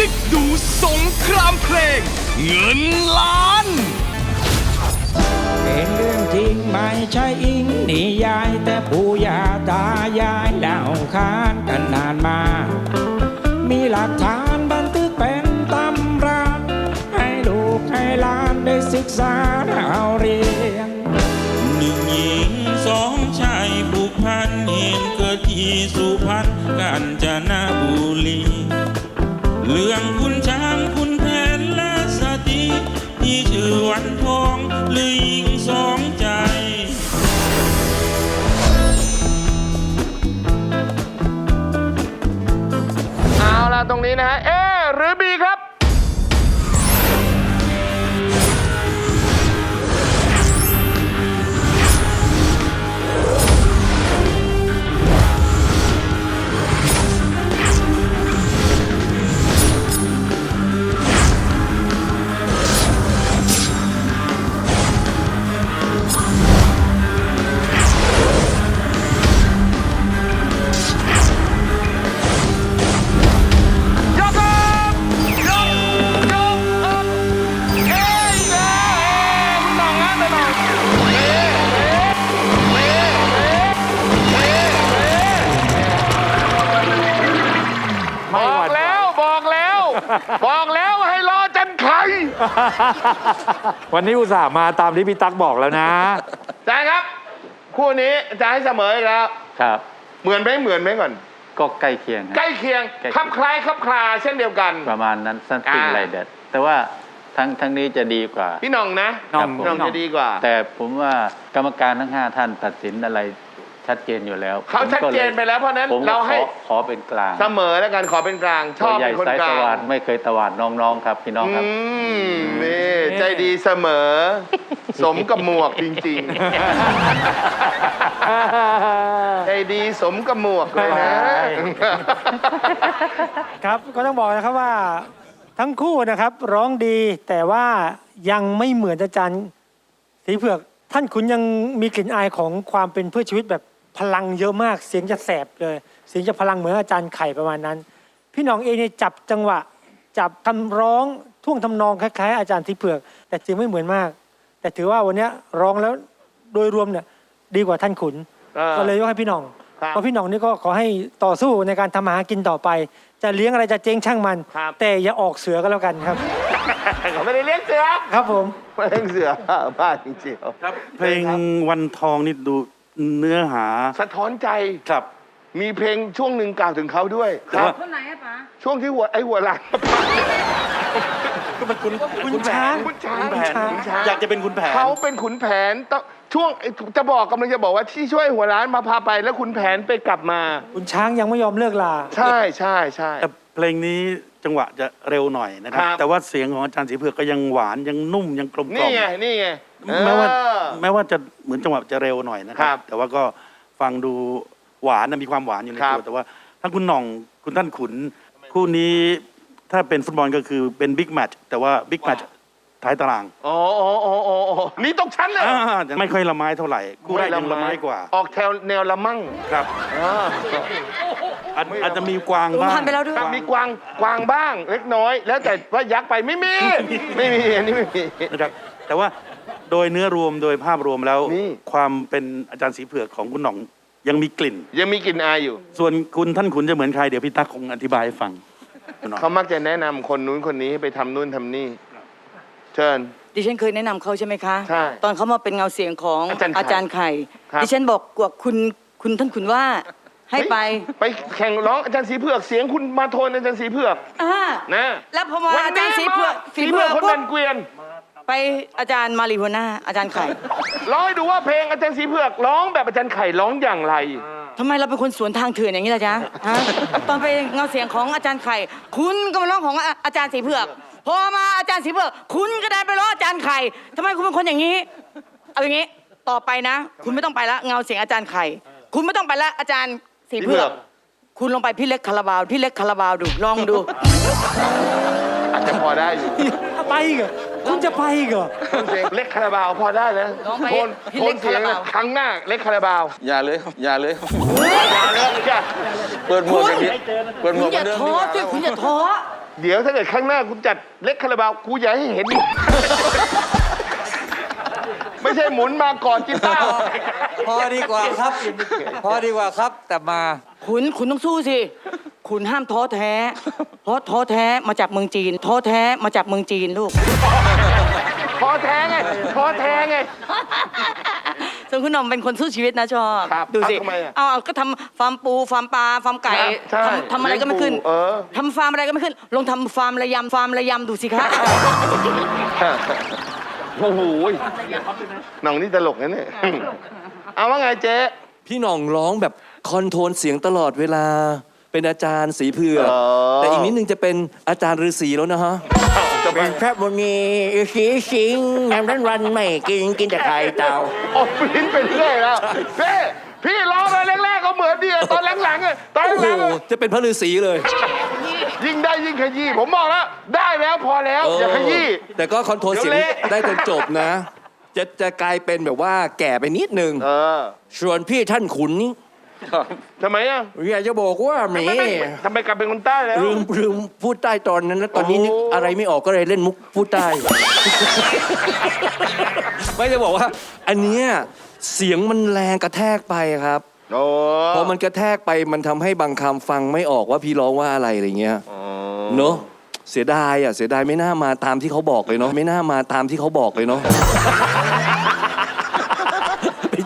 กิ๊กดูสงครามเพลง เงินล้าน เป็นเรื่องจริงไม่ใช่อิงนิยาย แต่ปู่ย่าตายายเล่าขานกันนานมา มีหลักฐานบันทึกเป็นตำราให้ลูกให้หลานได้ศึกษาเอาเรียนหนึ่งหญิงสองชายผูกพันเห็นเกิดที่สุพรรณกาญจน ตรงนี้นะฮะ วันนี้อุตส่าห์มาตามที่พี่ตั๊กบอกแล้วนะจานครับ คู่นี้จะให้เสมออีกแล้ว ครับ เหมือนไหมเหมือนไหมก่อน ก็ใกล้เคียงครับใกล้เคียงใกล้เคียง คลับคล้ายคลับคลาเช่นเดียวกัน ประมาณนั้นสั้นติงอ่า ไรเด็ดแต่ว่าทั้งทั้งนี้จะดีกว่า พี่หน่องนะหน่องพี่หน่องจะดีกว่า แต่ผมว่ากรรมการทั้งห้าท่านตัดสินอะไร ชัดเจนอยู่แล้วเขาผมชัดก็ลยเจนไปแล้วเพราะฉะนั้นผมก็เราให้ขอขอเป็นกลางเสมอแล้วกันขอเป็นกลางชอบตัวใหญ่เป็นคนสายกตะลาวันงไม่เคยตะวันน้องๆครับพี่น้องครับ อืมนี่ใจดีเสมอ สมกับหมวกจริงๆ ใจดีสมกับหมวกเลยนะ ครับก็ต้องบอกนะครับว่าทั้งคู่นะครับร้องดีแต่ว่ายังไม่เหมือนอาจารย์สีเผือก ท่านขุนยังมีกลิ่นอายของความเป็นเพื่อชีวิตแบบ พลังเยอะมากเสียงจะแสบเลย เสียงจะพลังเหมือนอาจารย์ไข่ประมาณนั้น พี่หน้องเองเนี่ยจับจังหวะ จับคำร้องท่วงทำนองคล้าย ๆ อาจารย์สีเผือก แต่เสียงไม่เหมือนมาก แต่ถือว่าวันเนี้ยร้องแล้วโดยรวมเนี่ยดีกว่าท่านขุนเออ ก็เลยยกให้พี่หน้องครับ เพราะพี่หน้องนี่ก็ขอให้ต่อสู้ในการทำมาหากินต่อไป จะเลี้ยงอะไรจะเจ๊งช่างมัน ครับ แต่อย่าออกเสือก็แล้วกันครับ เขาไม่ได้เลี้ยงเสือครับผม ไม่เลี้ยงเสือบ้าจริงๆ ครับเพลงวันทองนี่ดู เนื้อหาสะท้อนใจ ครับ มีเพลงช่วงหนึ่งกล่าวถึงเขาด้วยแต่ว่าคนไหนอะป๋าช่วงที่หัวไอ้หัวหลังก็มันคุณคุณช้างคุณช้างคุณแผนคุณช้างอยากจะเป็นคุณแผน เขาเป็นขุนแผนต้องช่วงจะบอกกำลังจะบอกว่าที่ช่วยหัวร้านมาพาไปแล้วขุนแผนไปกลับมา คุณช้างยังไม่ยอมเลิกลา ใช่ใช่ใช่ แต่เพลงนี้จังหวะจะเร็วหน่อยนะครัครับบแต่ว่าเสียงของอาจารย์สีเผือกก็ยังหวานยังนุ่มยังกลมกล่นี่อมไงนี่ไง แม้ว่าเออแม้ว่าจะเหมือนจังหวะจะเร็วหน่อยนะคครัรับบ แต่ว่าก็ฟังดูหวานนะมีความหวานอยู่ในครัตัวบ แต่ว่าทั้งคุณหน่องคุณท่านขุน คู่นี้ถ้าเป็นฟุตบอลก็คือเป็นบิ๊กแมตช์แต่ว่าบิ๊กแมตช์ท้ายตารางอ๋ออ๋ออ๋ออ๋ออ๋อนี่ตกชั้นเลยอ่าไม่ค่อยละไม้เท่าไหร่คู่แรกยังละไม้กว่าออกแถวแนวละมั่งครับอ่าอาจอาจจะมีกวางบ้างผ่านไปแล้วด้วย ครับมีกวางกวางบ้างเล็กน้อย แล้วแต่ว่ายักษ์ไปไม่มี ไม่มีอันนี้ไม่มี นะครับแต่ว่า โดยเนื้อรวมโดยภาพรวมแล้ว นี่ ความเป็นอาจารย์สีเผือกของคุณหน่องยังมีกลิ่น ยังมีกลิ่นอายอยู่ ส่วนคุณท่านขุนจะเหมือนใครเดี๋ยวพี่ตั๊กคงอธิบายให้ฟังคุณหน่องเขามักจะแนะนำคนนู้นคนนี้ให้ไปทำนู่นทำนี่ เชิญ ดิฉันเคยแนะนำเขาใช่ไหมคะ ใช่ตอนเขามาเป็นเงาเสียงของอาจารย์ไข่อาจารย์ไข่ ครับ ดิฉันบอกกับคุณคุณท่านคุณว่าให้ไปไปแข่งร้องอาจารย์สีเผือกเสียงคุณมาโทนอาจารย์สีเผือกอ่านะแล้วพอมาอาจารย์สีเผือกสีเผือกคนปุ๊ดับนเกวียน ไปอาจารย์มารีหัวหน้าอาจารย์ไข่ร้องให้ดูว่าเพลงอาจารย์สีเผือกร้องแบบอาจารย์ไข่ร้องอย่างไร ทำไมเราเป็นคนสวนทางเถื่อนอย่างนี้ล่ะจ๊ะฮะตอนไปเงาเสียงของอาจารย์ไข่ คุณก็มาร้องของอาอาจารย์สีเผือก พอมาอาจารย์สีเผือก คุณก็ได้ไปร้องอาจารย์ไข่ทำไมคุณเป็นคนอย่างนี้ เอาอย่างนี้ ต่อไปนะ คุณไม่ต้องไปละเงาเสียงอาจารย์ไข่ คุณไม่ต้องไปละอาจารย์สีเผือก คุณลองไปพี่เล็กคาราบาวพี่เล็กคาราบาวดูลองดู อาจจะพอได้อยู่ ไปอีกเหรอ คุณจะไปอีกเหรอโทนเสียงเล็กคาราบาวพอได้แล้วร้องไปโทนพี่โทเล็นกเสียงคาราบาว ครั้งหน้าเล็กคาราบาวอย่าเลยครับอย่าเลยครับอย่าเลิกจ้ะเปิดหมวกอย่างนี้เปิดหมคุวณกอย่าเหมือนเดิมท้อดีกว่าสิคุณอย่าท้อเดี๋ยวถ้าเกิดข้างหน้าคุณจัดเล็กคาราบาวกูอยากให้เห็นไม่ใช่หมุนมากอดกีตาร์พอดีกว่าครับ พอดีกว่าครับแต่มา คุณคุณต้องสู้สิ คุณห้ามท้อแท้ เพราะท้อแท้มาจากเมืองจีน ท้อแท้มาจากเมืองจีนลูกท้อแท้ไงท้อแท้ไง ส่วนคุณหน่อมเป็นคนสู้ชีวิตนะชอบครับดูสิทำไมอะ เอาเอาก็ทำฟาร์มปูฟาร์มปลาฟาร์มไก่ครับใช่ทำทำอะไรก็ไม่ขึ้นเลี้ยงปูเออ ทำฟาร์มอะไรก็ไม่ขึ้น ลองทำฟาร์มระยำฟาร์มระยำดูสิคะ โอ้โหหน้องนี่ตลกนะเนี่ย เอาว่าไงเจ๊ พี่หน่องร้องแบบคอนโทรลเสียงตลอดเวลา เป็นอาจารย์สีเผือกอ๋อ แต่อีกนิดนึงจะเป็นอาจารย์ฤาษีแล้วนะฮะ จะไปเป็นพระมุนีสีสิงน้ำนั้นวันไม่กินกินแต่ไข่เต่า โอ้ปิ้นไปเรื่อยแล้วพี่พี่ร้องเลยแรกๆก็เหมือนดีอะตอนหลังๆอะตอนโอ้หโหลังๆอะจะเป็นพระฤาษีเลยยิ่งได้ยิ่งขยี้ผมบอกแล้วได้แล้วพอแล้วอย่าขยี้แต่ก็คอนโทรลเสียงเดี๋ยวเละ ได้จนจบนะ จะจะกลายเป็นแบบว่าแก่ไปนิดนึงเออ ส่วนพี่ท่านขุนนี่ ทำไมอะอยากจะบอกว่าแหมไม่ไม่ทำไมกลับเป็นคนใต้แล้ว ลืมลืมพูดใต้ตอนนั้นแล้วตอนนี้นึกโอ้อะไรไม่ออกก็เลยเล่นมุกพูดใต้ ไม่จะบอกว่า อันเนี้ยเสียงมันแรงกระแทกไปครับโอ้พอมันกระแทกไปมันทำให้บางคำฟังไม่ออกว่าพี่ร้องว่าอะไรอะไรเงี้ยอ๋อเนอะเสียดายอะเสียดายไม่น่ามาตามที่เขาบอกเลยเนาะไม่น่ามาตามที่เขาบอกเลยเนาะไป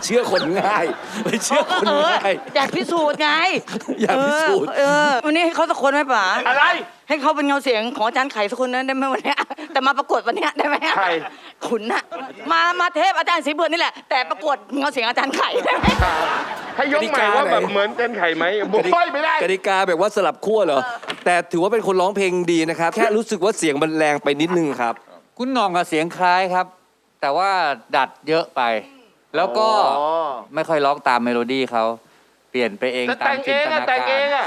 เชื่อคนง่ายไปเชื่อคนเออง่าย อยากพิสูจน์ไงอยากพิสูจน์ เออเออวันนี้ให้เขาสักคนไหมป๋าอะไร ให้เขาเป็นเงาเสียงของอาจารย์ไข่สักคนนั้นได้ไหมวันเนี้ยแต่มาประกวดวันเนี้ยได้ไหมใคร ขุนน่ะมามาเทพอาจารย์สีเบือนนี่แหละแต่ประกวดเงาเสียงอาจารย์ไข่ได้ไหมให้ยกใหม่ว่าแบบเหมือนเต้นไข่ไหมบุกไฟไม่ได้ กติกาแบบว่าสลับขั้วเหรอ แต่ถือว่าเป็นคนร้องเพลงดีนะครับ แค่รู้สึกว่าเสียงมันแรงไปนิดนึงครับ คุณหน่องกับเสียงคล้ายครับ แต่ว่าดัดเยอะไป แล้วก็อ๋อ ไม่ค่อยร้องตามเมโลดี้เขาเปลี่ยนไปเองแต่ตาแต่มงจิเอนงตอะนาแต่งการเองอะ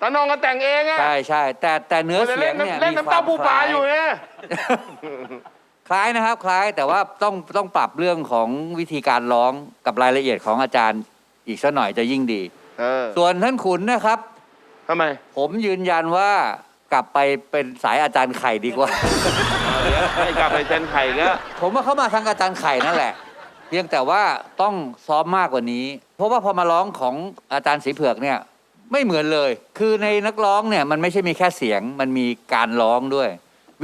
ตานองก็แต่งเองอะใช่ใช่แต่แต่เนื้อมันจะเสียเล่งนเนี่ยน้ำเล่นมีน้ำเต้าปูปลาอยู่คเนี่ยล้ายนะครับคล้ายแต่ว่าต้องต้องปรับเรื่องของวิธีการร้องกับรายละเอียดของอาจารย์อีกสักหน่อยจะยิ่งดี เออส่วนท่านขุนนะครับ ทำไม ผมยืนยันว่ากลับไปเป็นสายอาจารย์ไข่ดีกว่าให้กลับไปเต้นไข่ก็ ผมว่าเขามาทางอาจารย์ไข่นั่นแหละเพียงแต่ว่าต้องซ้อมมากกว่านี้ เพราะว่าพอมาร้องของอาจารย์สีเผือกเนี่ยไม่เหมือนเลย คือในนักร้องเนี่ยมันไม่ใช่มีแค่เสียงมันมีการร้องด้วย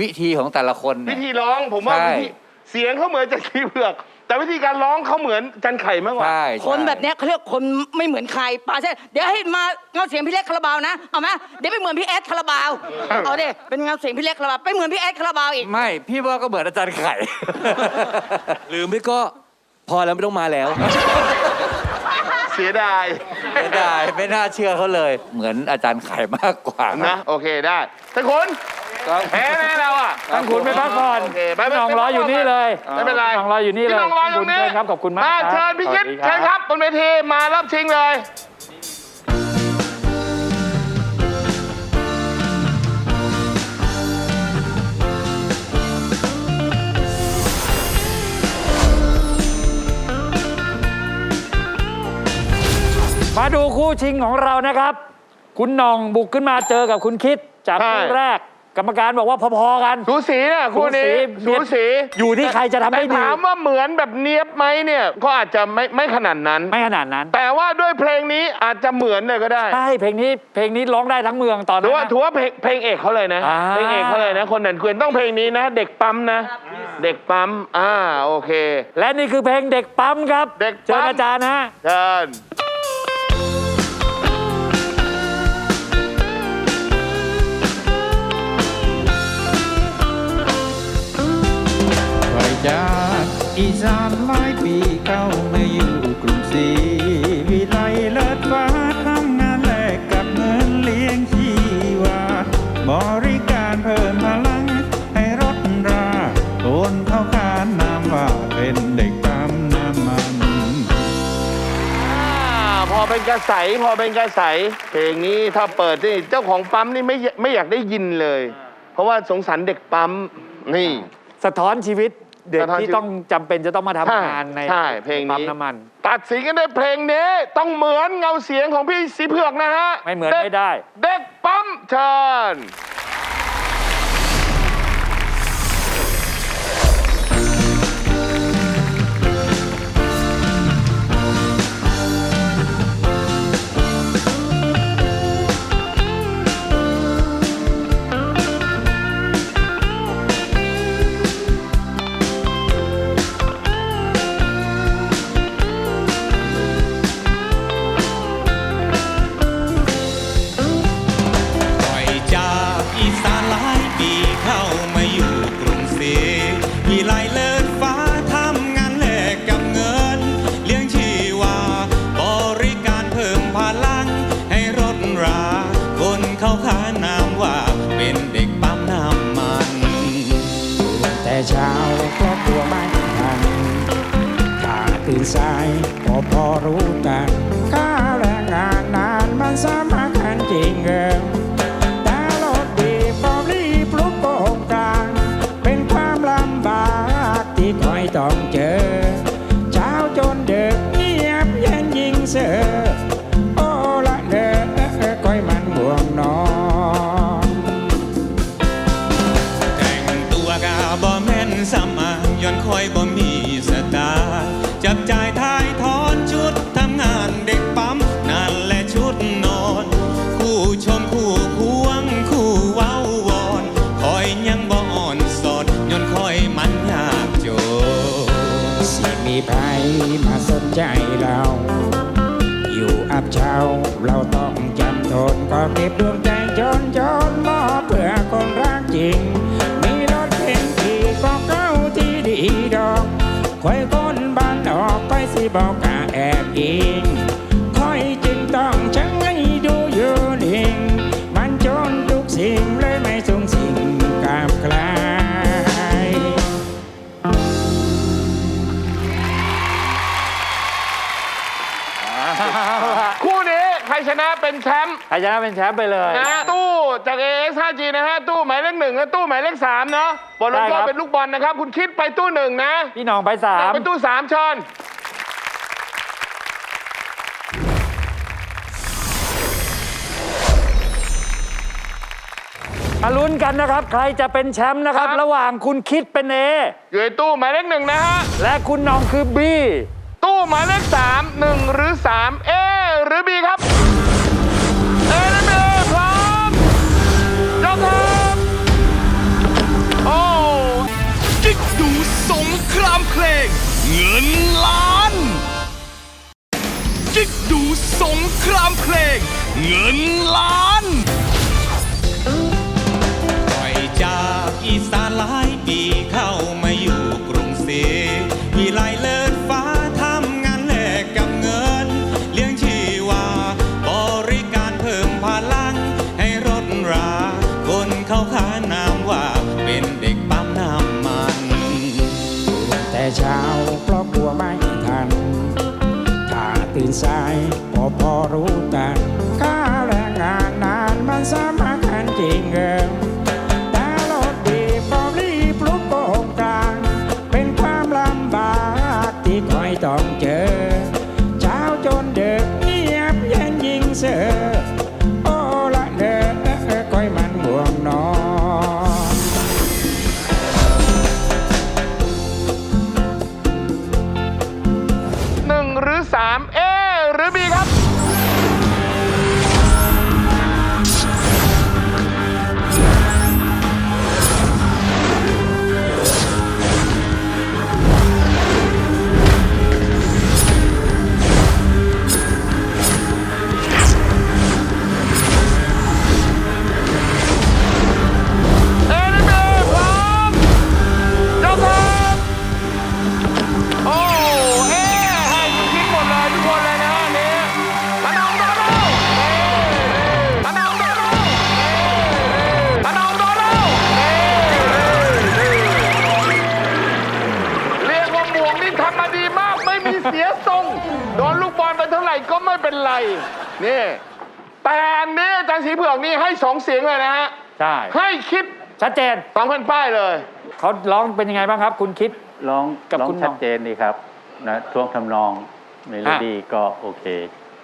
วิธีของแต่ละคนวิเนี่ย ธีร้องผมว่าใช่ วิธีเสียงเขาเหมือนจะขี้เผือก แต่วิธีการร้องเขาเหมือนจันไข่มากกว่า ใช่คนใช่แบบเนี้ยเขาเรียกคนไม่เหมือนใครป่าใช่เดี๋ยวให้มาเงาเสียงพี่เล็กคาราบาวนะเอาไหมเดี๋ยวไปเหมือนพี่แอดคาราบาวเอาดิเป็นเงาเสียงพี่เล็กคาราบาวไปเหมือนพี่แอดคาราบาวอีก ไม่ พี่ว่าก็เหมือนอาจารย์ไข่ หรือไม่ก็ พอแล้วไม่ต้องมาแล้ว เสียดายไม่ได้ไม่น่าเชื่อเขาเลย เหมือนอาจารย์ไข่มากกว่านะ โอเคได้ท่านคุณแพ้แน่เราอะท่านขุนไปพักก่อนโอเคไปพี่หน้องรออยู่นี่เลยไม่เป็นไรพี่หน้องรออยู่นี่เลยพี่น้องรออยู่นี่ขอบคุณเชิญครับขอบคุณมากครับเชิญพี่คิดสวัสดีเชิญครับบนเวทีมารับชิงเลย มาดูคู่ชิงของเรานะครับ คุณหน่องบุกขึ้นมาเจอกับคุณคิดจากใช่คู่แรก กรรมการบอกว่าพอๆกัน สูสีเนี่ยคู่นี้สูสูสี สีอยู่ที่ใครจะทำได้แต่ดีถามว่าเหมือนแบบเนียบไหมเนี่ย ก็อาจจะไม่ไม่ขนาดนั้น ไม่ขนาดนั้นแต่ว่าด้วยเพลงนี้อาจจะเหมือนเลยก็ได้ใช่เพลงนี้เพลงนี้ร้องได้ทั้งเมืองตอนถืนั้อนว่านะ ถือว่าเพลงเพลงเอกเขาเลยนะ อ่า เพลงเอกเขาเลยนะ คนเด่นควรต้องเพลงนี้นะ เด็กปั๊มนะ เด็กปั๊ม อ่าโอเค และนี่คือเพลงเด็กปั๊มครับเด็กปั๊มเชิญอาจารย์นะเชิญ จากอีสานหลายปีเก้ามาอยู่กรุงศรีวิไลเลิศฟ้าทำงานแลกกับเงินเลี้ยงชีวาบริการเพิ่มพลังให้รถราโอนเข้าขานนามว่าเป็นเด็กปั๊มน้ำมัน อ่าพอเป็นกระใสพอเป็นกระใสเพลงนี้ถ้าเปิดนี่เจ้าของปั๊มนี่ไม่ไม่อยากได้ยินเลย เพราะว่าสงสารเด็กปั๊มนี่ สะท้อนชีวิต เด็กสะท้อนชีวิที่ตต้องจำเป็นจะต้องมาทำใช่งานในใช่เพลงนี้ปั๊มน้ำมัน ตัดสินกันด้วยเพลงนี้ ต้องเหมือนเงาเสียงของพี่สีเผือกนะฮะไม่เหมือนด็กไม่ได้ เด็กปั๊มเชิญำทนก็เก็บดวงใจจนจนมอบเพื่อคนรักจริง มีรถเข็นขี่ก็เก้าที่ดีดอกคอยคนบ้านออกไปสิบอกกะแอบอิงคอยจึงต้องชังให้ดูอยู่นิ่งมันจนทุกสิ่งเลยไม่สงสิ่งกับใครคู่นี้ใครชนะเป็นแชมป์ ชนะเป็นแชมป์ไปเลยนะฮะตู้จาก AX 5G นะฮะตู้หมายเลขหนึ่งและตู้หมายเลขสามเนาะบอลลงโทได้ครัษบ เป็นลูกบอลนะครับ คุณคิดไปตู้หนึ่งนะพี่หน้องไปสามไปตู้สามเชิญมาลุ้นกันนะครับ ใครจะเป็นแชมป์นะครับครับ ระหว่างคุณคิดเป็นเออยู่ในตู้หมายเลขหนึ่งนะฮะและคุณหน้องคือบีตู้หมายเลขสามหนึ่งหรือสามเอหรือบีครับ งินล้านกิ๊กดูสงครามเพลง เงินล้าน รู้ใจ เขาร้องเป็นยังไงบ้างครับ คุณคิด ร้องกับร้องคุณหน่ชัอดงเจนดีครับนะช่วงทำนองเมโลดี้ก็โอเค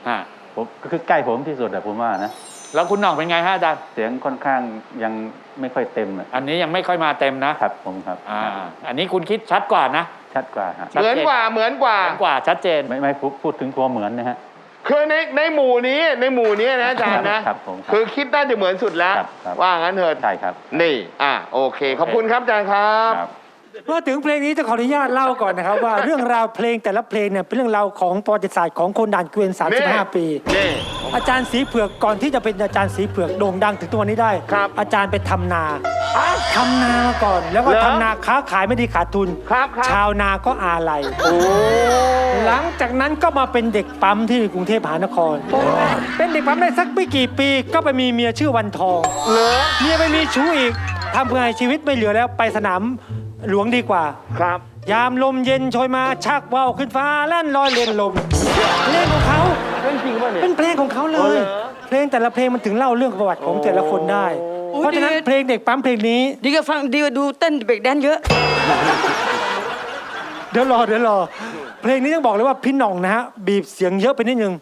ฮะผมก็คือใกล้ผมที่สุดอะผมว่านะ แล้วคุณหน้องเป็นไงฮะอาจารย์ เสียงค่อนข้างยังไม่ค่อยเต็มอะอันนี้ยังไม่ค่อยมาเต็มนะครับผมครับ อ่าอันนี้คุณคิดชัดกว่านะชัดกว่าฮะชัดเหมือนเจนกว่าเหมือนกว่า เหมือนกว่าชัดเจน ไม่ไม่พูดพูดถึงตัวเหมือนนะฮะ คือในในหมู่นี้ในหมู่นี้นะอาจารย์นะครับผมครับคือคิดน่าจะเหมือนสุดแล้ว ครับครับว่างั้นเถิดใช่ครับ นี่อะโอเค ขอบคุณครับอาจารย์ครับ ครับ มาถึงเพลงนี้จะขออนุญาตเล่าก่อนนะครับ ว่าเรื่องราวเพลงแต่ละเพลงเนี่ยเป็นเรื่องราวของประวัติศาสตร์ของคนด่านเกวียน นี่35 ปี นี่ อาจารย์สีเผือกก่อนที่จะเป็นอาจารย์สีเผือกโด่งดังถึงตัวนี้ได้ ครับอาจารย์ไปทำนาทำนามาก่อน แล้วก็เหรอทำนาค้าขายไม่ดีขาดทุน ครับครับ ชาวนาก็อาลัยห ลังจากนั้นก็มาเป็นเด็กปั๊มที่กรุงเทพมหานคร เป็นเด็กปั๊มได้สักไม่กี่ปีก็ไปมีเมียชื่อวันทองเหรอเมียไปมีชู้อีกทำเพื่อให้ชีวิตไม่เหลือแล้วไปสนามหลวงดีกว่า ครับ ยามลมเย็นโชยมาชักว่าวขึ้นฟ้าแล่นลอยเลียนลมเพลงของเขาเรื่องจริงป่ะเนี่ยเป็นเพลงของเขาเลอ๋อยเหรอเพลงแต่ละเพลงมันถึงเล่าเรื่องประวัติของแต่ละคนได้ เพราะฉะนั้นเพลงเด็กปั๊มเพลงนี้ ดีกว่าฟังดีกว่าดูเต้นเบรกแดนซ์เยอะ เดี๋ยวรอเดี๋ยวรอ เพลงนี้ต้องบอกเลยว่าพี่หน่องนะฮะบีบเสียงเยอะไปนิดนึง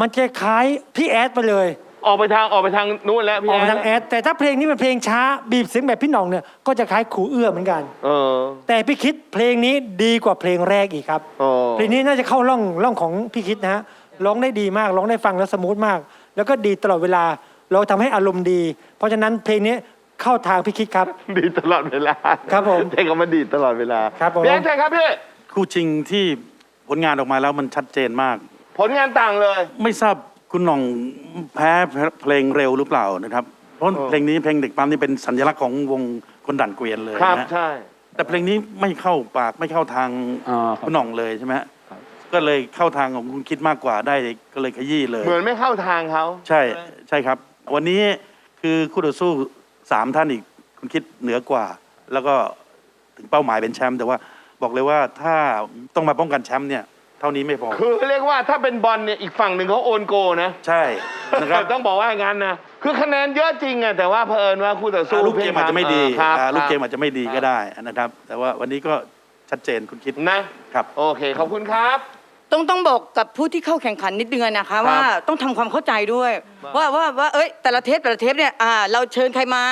มันจะคล้ายพี่แอดไปเลย ออกไปทางออกไปทางนู้นแล้วพี่ออกแอมาทางแอดแต่ถ้าเพลงนี้เป็นเพลงช้าบีบเสียงแบบพี่หน่องเนี่ยก็จะคล้ายขูเอื้อเหมือนกัน เออ แต่พี่คิดเพลงนี้ดีกว่าเพลงแรกอีกครับอ๋อ เพลงนี้น่าจะเข้าร่องร่องของพี่คิดนะฮะร้องได้ดีมากร้องได้ฟังแล้วสมูทมาก แล้วก็ดีตลอดเวลาเราทำให้อารมณ์ดี เพราะฉะนั้นเพลงนี้เข้าทางพี่คิดครับ ดีตลอดเวลาครับผมใช้คำว่าดีตลอดเวลาครับผม พี่แอดใช่ครับพี่ คู่จริงที่ ผลงานออกมาแล้วมันชัดเจนมาก ผลงานต่างเลย ไม่ทราบคุณหน่องแพ้เพลงเร็วหรือเปล่านะครับ เพราะเออเพลงนี้เพลงเด็กปั๊มนี่เป็นสัญลักษณ์ของวงคนดันเกวียนเลยครับนะใช่ แต่เพลงนี้ไม่เข้าปากไม่เข้าทางอ๋อครับ คุณหน่องเลยใช่ไหมฮะก็เลยเข้าทางของคุณคิดมากกว่าได้ก็เลยขยี้เลย เหมือนไม่เข้าทางเขาใช่ใช่ครับ วันนี้คือคู่ต่อสู้สามท่านอีกคุณคิดเหนือกว่า แล้วก็ถึงเป้าหมายเป็นแชมป์แต่ว่า บอกเลยว่าถ้าต้องมาป้องกันแชมป์เนี่ย เท่านี้ไม่พอ คือเรียกว่าถ้าเป็นบอลเนี่ยอีกฝั่งหนึ่งเขาโอนโกนะ ใช่นะครับ ต้องบอกว่าอย่างนั้นนะ คือคะแนนเยอะจริงอะแต่ว่าเผอิญว่าคู่ต่อสู้อ่าลูกเกมอาจจะไม่ดีครับอ่าลูกเกมคอาจจะไม่ดีก็ได้นะครับ แต่ว่าวันนี้ก็ชัดเจนคุณคิดนะครับ โอเคขอบคุณครับต้องต้องบอกกับผู้ที่เข้าแข่งขันนิดนึงอะนะคะว่าต้องทำความเข้าใจด้วย ว่าว่าว่าเอ้ยแต่ละเทปแต่ละเทปเนี่ยอ่าเราเชิญใครมา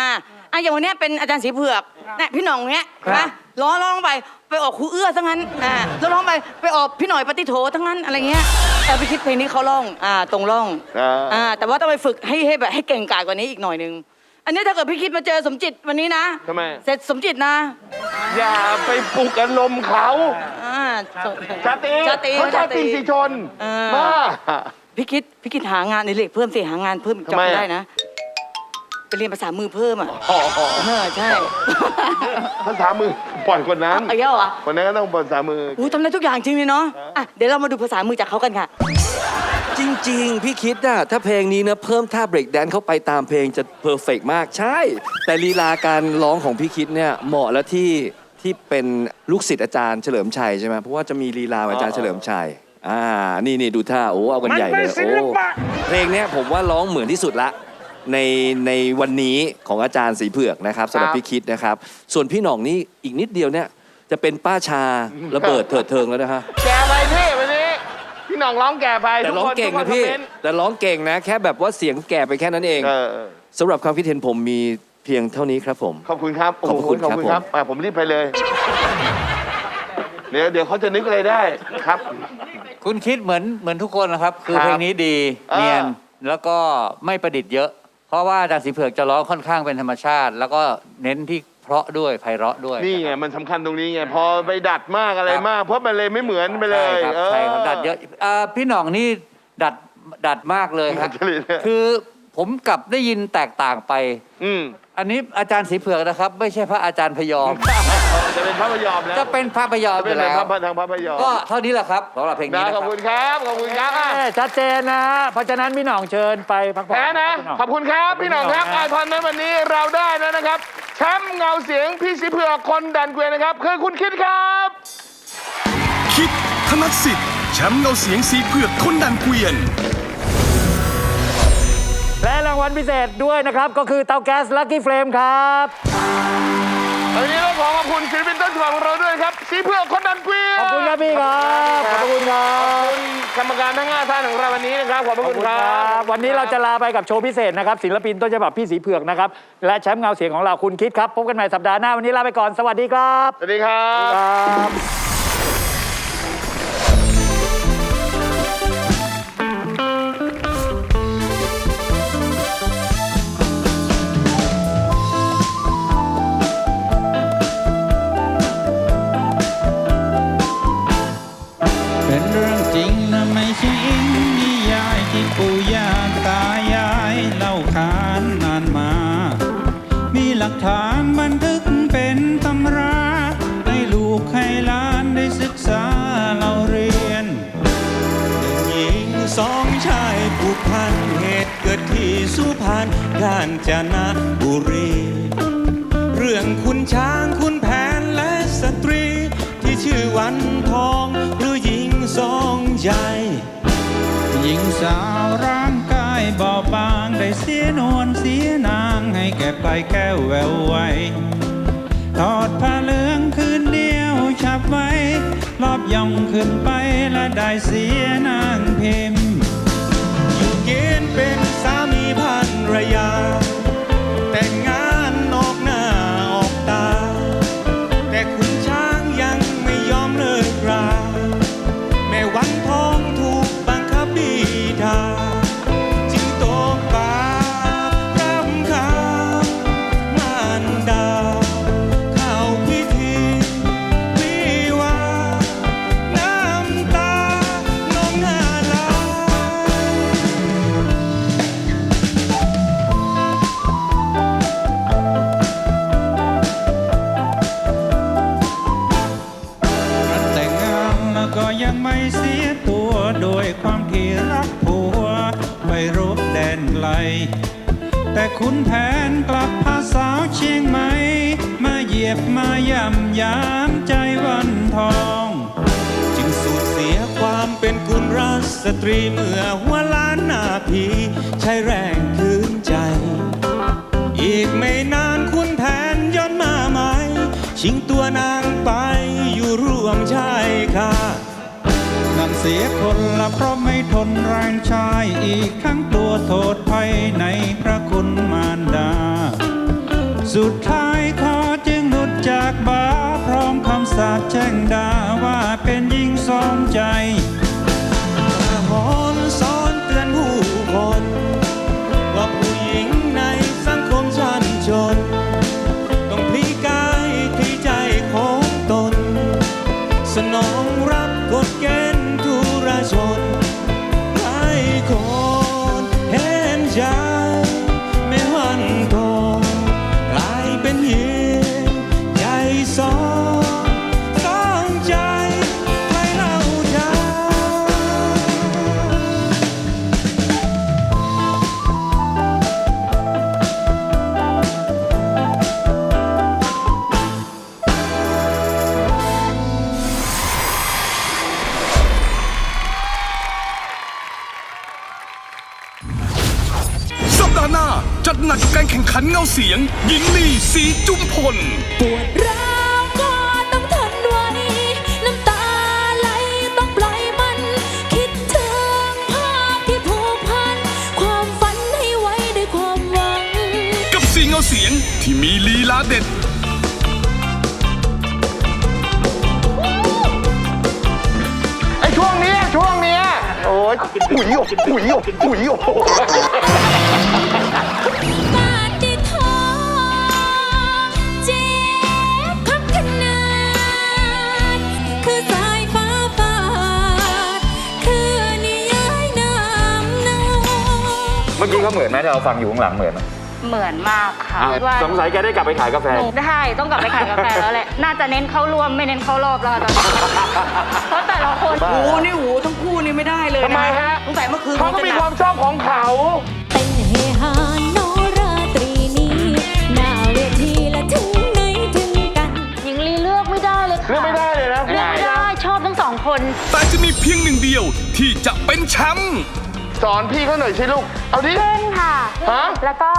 อะอย่างวันเนี้ยเป็นอาจารย์สีเผือกเนี่ยพี่หน่องเนี้ยนะร้องร้องไป ไปออกครูเอื้อทั้งนั้นอ่าแล้วร้องไปไปออกพี่หน่อยปฏิโถทั้งนั้นอะไรเงี้ยแต่ไปคิดเพลงนี้เขาร้องอ่าตรงร้องอ่า อ่าแต่ว่าต้องไปฝึกให้ให้แบบให้เก่งกาจกว่านี้อีกหน่อยนึง อันนี้ถ้าเกิดพี่คิดมาเจอสมจิตวันนี้นะทำไม เสร็จสมจิตนะอย่าไปปลุกอารมณ์เขาอ่าสมชาตรีชาตรีเขาชาตรีสีชนเออ บ้า พี่คิดพี่คิดหางานในเล็กเพิ่มสิหางานเพิ่มจทำไมอบอะ ได้นะ ไปเรียนภาษามือเพิ่มอะอ๋ออ๋อเออใช่ภาษามือปล่อยคนนั้นเอาเยอะเหรอคนนั้นก็ต้องภาษามือ อู้ทำได้ทุกอย่างจริงเลยเนาะอะเดี๋ยวเรามาดูภาษามือจากเขากันค่ะ จริง ๆ พี่คิดน่ะถ้าเพลงนี้นะเพิ่มท่าเบรกแดนซ์เข้าไปตามเพลงจะเพอร์เฟกมากใช่ แต่ลีลาการร้องของพี่คิดเนี่ยเหมาะแล้วที่ที่เป็นลูกศิษย์อาจารย์เฉลิมชัยใช่ไหมเพราะว่าจะมีลีลาของอาจารย์เฉลิมชัยอ่านี่นี่ดูท่าโอ้เอากันใหญ่เลยโอ้เพลงเนี้ยผมว่าร้องเหมือนที่สุดละ ในในวันนี้ของอาจารย์สีเผือกนะครับสำหรับครับ พี่คิดนะครับ ส่วนพี่หน่องนี่อีกนิดเดียวเนี่ยจะเป็นป้าชาระเบิดเถิดเทิงแล้วนะฮะ แกไปพี่วันนี้ พี่หน้องร้องแกไปแต่ทุร้องคนเก่งทุนะคพี่ คอมเมนต์แต่ร้องเก่งนะ แค่แบบว่าเสียงแก่ไปแค่นั้นเองเออเออสำหรับความคิดเห็นผมมีเพียงเท่านี้ครับผม ขอบคุณครับโอ้โหขอบคุณขอบคุณคครัรับบผมอะผมรีบไปเลย เดี๋ยวเดี๋ยวเขาจะนึกอะไรได้ครับ คุณคิดเหมือนเหมือนทุกคนนะครับ คือครับเพลงนี้ดีอ่าเนียนแล้วก็ไม่ประดิษฐ์เยอะ เพราะว่าอาจารย์สีเผือกจะร้องค่อนข้างเป็นธรรมชาติ แล้วก็เน้นที่เพราะด้วยไพเราะด้วยนี่ไงมันสำคัญตรงนี้ไงพอไปดัดมากอะไรครับมาก เพราะมันเลยไม่เหมือนไปเลยใช่ครับใช่ครับดัดเยอะอ่าพี่หน่องนี่ดัดดัดมากเลยครับดัดเลยเนี่ย คือผมกลับได้ยินแตกต่างไป อืม อันนี้อาจารย์สีเผือกนะครับ ไม่ใช่พระอาจารย์พยอม จะเป็นพระพยอมแล้วจะเป็นพระพยอมจะไปเป็นแล้ว พระทางพระพยอมก็เท่านี้แหละครับสำหรับเพลงนี้นะนะขคอรับบคุณครับขอบคุณครับอะเอ้ยชัดเจนนะ เพราะฉะนั้นพี่หน่องเชิญไปพักผ่อนแพ้นะพี่หองขอบคุณครับพี่หน้องครับขอบคุณครับอาทอนนั้นวันนี้เราได้แล้วนะครับแชมป์เงาเสียงพี่สีเผือกคนดันเกวียนนะครับ คือคุณคิดครับ คิดธนสิทธิ์แชมป์เงาเสียงสีเผือกคนดันเกวียน และรางวัลพิเศษด้วยนะครับ ก็คือเตาแก๊สลั c กี้เฟรมครับ วันนี้เราขอขอบคุณศิลปินต้นฉบับของเราด้วยครับสีเผือกคนดันเกวียนขอบคุณครับพี่ครับขอบคุณครัขอบบคุณกรรมการทั้งห้าท่านของเราวันนี้นะครับขอบพระขอบคุณคุณคครัรับ บวันนี้เราจะลาไปกับโชว์พิเศษนะครับศิลปินต้นฉบับพี่สีเผือกนะครับและแชมป์เงาเสียงของเราคุณคิดครับพบกันใหม่สัปดาห์หน้าวันนี้ลาไปก่อนสวัสดีครับ สวัสดีครับ ครับ กาญจนบุรี เรื่องคุณช้างคุณแผนและสตรี ที่ชื่อวันทองหรือหญิงสองใจหญิงสาวร่างกายบอบบางได้เสียนวลเสียนางให้แก่ไปแก้วแววไวทอดผ้าเหลืองคืนเดียวฉับไว้รอบย่องขึ้นไปและได้เสียนางพิมพ์อยู่กินเป็นสามีภร ร เสียตัวโดยความที่รักผัว ไปรบแดนไกล แต่คุณแผนกลับพาสาวเชียงใหม่มาเหยียบมาย่ำยามใจวันทอง จึงสูญเสียความเป็นกุลราชสตรีเมื่อหัวล้านนาพีใช้แรงคืนใจ อีกไม่นานคุณแผนย้อนมาใหม่ชิงตัวนางไปอยู่ร่วมชายคานั่นเสียคนละเพราะไม่ทนแรงชายอีกทั้งตัวโทษภัยในพระคุณมารดา สุดท้ายขอจึงหลุดจากบาพร้อมคำสาปแช่งด่าว่าเป็นยิ่งสองใจ ดาห์หน้า จัดหนักกับการแข่งขันเงาเสียง หญิงลีสีจุมพล ปวดร้าวก็ต้องทนไว้ น้ำตาไหลต้องปล่อยมัน คิดถึงภาพที่ผูกพัน ความฝันให้ไว้ด้วยความหวัง กับสีเงาเสียงที่มีลีลาเด็ด โอ้ยปุ๋ยอกปุ๋ยอกปุ๋ยอกบาดที่ท้องเจ็บคับขนาดคือสายฟ้าฟาดคือนิยายน้ำเนาเมื่อกี้เขาเหมือนไหมที่เราฟังอยู่ข้างหลังเหมือนไหม เหมือนมากค่ะว่าสงสัยแกได้กลับไปขายกาแฟ หนูได้ต้องกลับไปขายกาแฟแล้วแหละ น่าจะเน้นเข้าร่วมไม่เน้นเข้ารอบแล้วค่ะตอนนี้เพราะแต่ละคน โอ้โหนี่โหทั้งคู่นี่ไม่ได้เลยนะทำไมฮะสงสัยเมื่อคืนเขาก็มีความชอบของเขา เป็นเฮฮาโนราตรีนี้หน้าเวทีและถึงไหนถึงกัน หญิงลีเลือกไม่ได้เลยค่ะเลือกไม่ได้เลยนะเลือกไม่ได้ชอบทั้งสองคน แต่จะมีเพียงหนึ่งเดียวที่จะเป็นแชมป์ สอนพี่เขาหน่อยสิลูก เอาดิ ขึ้นค่ะ ฮะ แล้วก็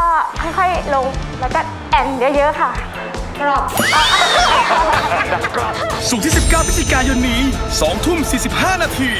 ค่อยๆลง แล้วก็แอนเยอะๆค่ะกรอบสุกร์ที่ 19พฤศจิกายนนี้ 2 ทุ่ม 45 นาที